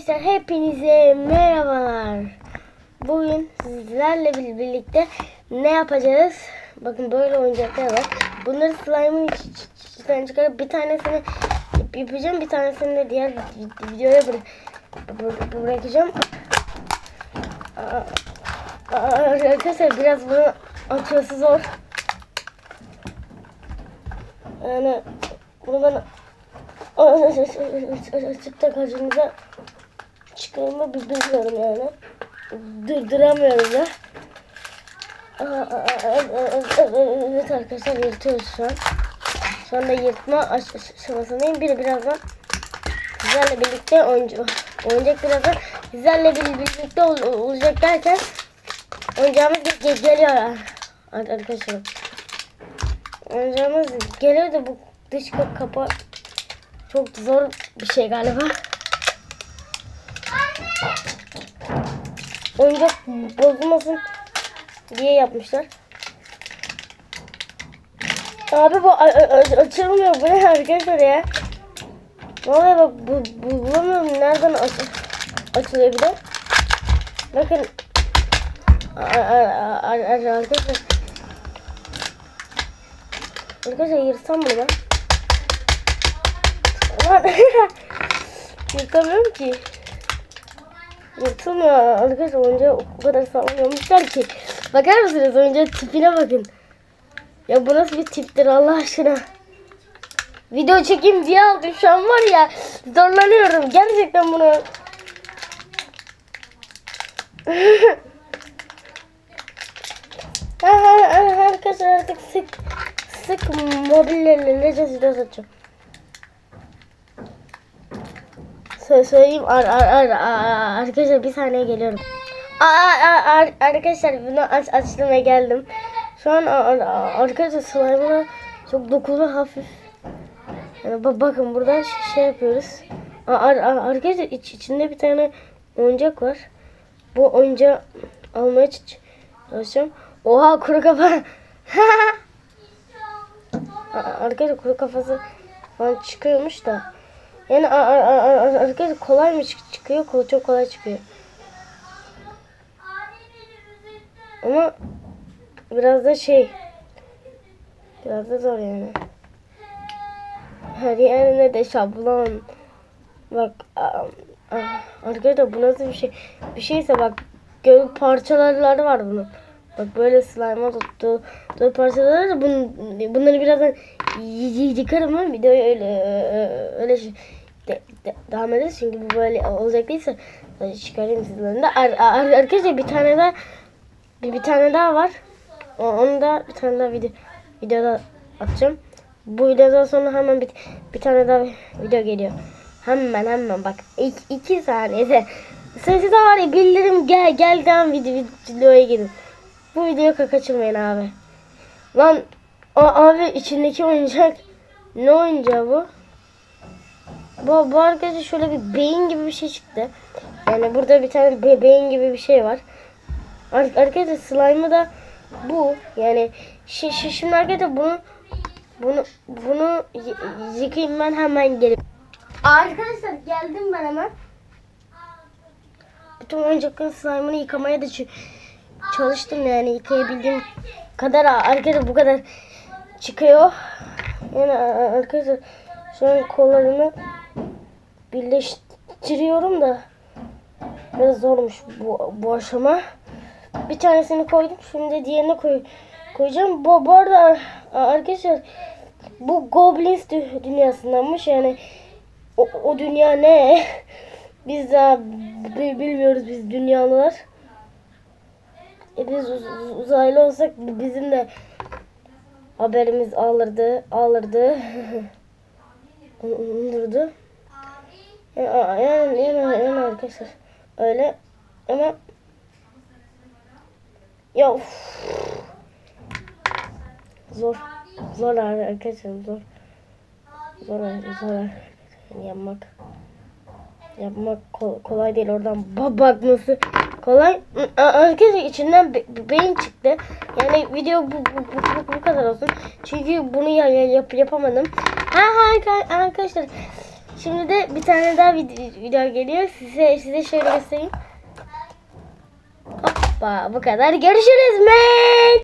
Arkadaşlar hepinize merhabalar. Bugün sizlerle bir- birlikte ne yapacağız? Bakın böyle oyuncaklar var. Bunları slime'ın iç- iç- içinden çıkarıp bir tanesini yap- yapacağım. Bir tanesini de diğer vid- videoya bıra- bıra- bırakacağım. Arkadaşlar biraz bunu açması zor. Yani bunu ben açıp da karşınıza çıkarımı bir bilmiyorum yani. Durduramıyorum da. Evet arkadaşlar yırtıyoruz şu an. Şu anda yırtma aş- aş- aşamasındayım. Biri birazdan sizlerle birlikte oyuncu oyuncak birazdan sizlerle bir- birlikte ol- olacak derken oyuncağımız ge- ge- geliyor ar- arkadaşlar. Oyuncağımız geliyor da bu dış ka- kapı çok zor bir şey galiba. Oyuncak bozulmasın diye yapmışlar. Abi bu açılmıyor. Bu ne arkadaşlar ya? Vallahi bak bu, bu bulamıyorum. Nereden aç açılıyor bir de? Bakın. Arkadaşlar. Arkadaşlar yırtsam bunu ben. Lan Yırtamıyorum ki. Yırtılmıyor arkadaşlar oyuncağı o kadar sağlamıyormuşlar ki. Bakar mısınız oyuncağın tipine bakın. Ya bu nasıl bir tiptir Allah aşkına. Video çekeyim diye aldım şu an var ya zorlanıyorum gerçekten bunu. Arkadaşlar artık sık sık mobillerle Legends video atacağım. Sö söyleyeyim ar ar ar ar- arkadaşlar bir saniye geliyorum. Aa, aa, ar arkadaşlar bunu aç açtım ve geldim. Şu an ar ar arkadaşlar slime'ına çok dokulu hafif. Yani ba- bakın buradan şey yapıyoruz. Ar ar arkadaşlar iç içinde bir tane oyuncak var. Bu oyuncağı almaya çalışacağım. Oha kuru kafa. Arkadaşlar kuru kafası falan çıkıyormuş da. Yani arkadaşlar kolay mı çık- çıkıyor? Kol çok kolay çıkıyor. Ama biraz da şey biraz da zor yani. Her yerine de şablon. Bak arkadaşlar bu nasıl bir şey? Bir şeyse bak gö parçaları var bunun. Bak böyle slime'a tuttu. Tuttu parçaları da bun, bunları birazdan yıkarım ben. Videoyu öyle öyle şey de, de- devam ederiz çünkü bu böyle olacak değilse çıkarayım sizlerin de. Ar, ar, arkadaşlar bir tane daha bir, bir tane daha var. Onu da bir tane daha video videoda atacağım. Bu videodan sonra hemen bir, bir tane daha video geliyor. Hemen hemen bak iki, iki saniyede. Sesi de var ya bildirim gel gel devam video, videoya gidin. Bu videoyu ka- kaçırmayın abi. Lan o, abi içindeki oyuncak ne oyuncağı bu? Bu, bu arkadaşlar şöyle bir beyin gibi bir şey çıktı. Yani burada bir tane be- beyin gibi bir şey var. Ar- Arkadaşlar slime'ı da bu. Yani şi şi şimdi arkadaşlar bunu bunu bunu yıkayayım ben hemen gelip. Arkadaşlar geldim ben hemen. Bütün oyuncakların slime'ını yıkamaya da ç- çalıştım yani yıkayabildiğim kadar arkadaşlar bu kadar çıkıyor. Yani arkadaşlar şu an kollarını birleştiriyorum da biraz zormuş bu, bu aşama. Bir tanesini koydum. Şimdi diğerini koy, koyacağım. Bu, bu arada arkadaşlar bu Goblins dü- dünyasındanmış. Yani o, o dünya ne? Biz daha bi- bilmiyoruz biz dünyalılar. E biz uz- uzaylı olsak bizim de haberimiz alırdı, alırdı. Olurdu. Yani, yani, yani, yani arkadaşlar öyle ama ya uf. zor zor arkadaşlar zor zor zor yapmak yapmak kol- kolay değil oradan ba- bakması kolay arkadaşlar içinden be- be- beyin çıktı yani video bu, bu, bu, bu, kadar olsun çünkü bunu ya, ya- yap, yapamadım ha, ha arka- arkadaşlar Şimdi de bir tane daha vid- video geliyor. Size size şöyle göstereyim. Hoppa bu kadar. Görüşürüz. Men.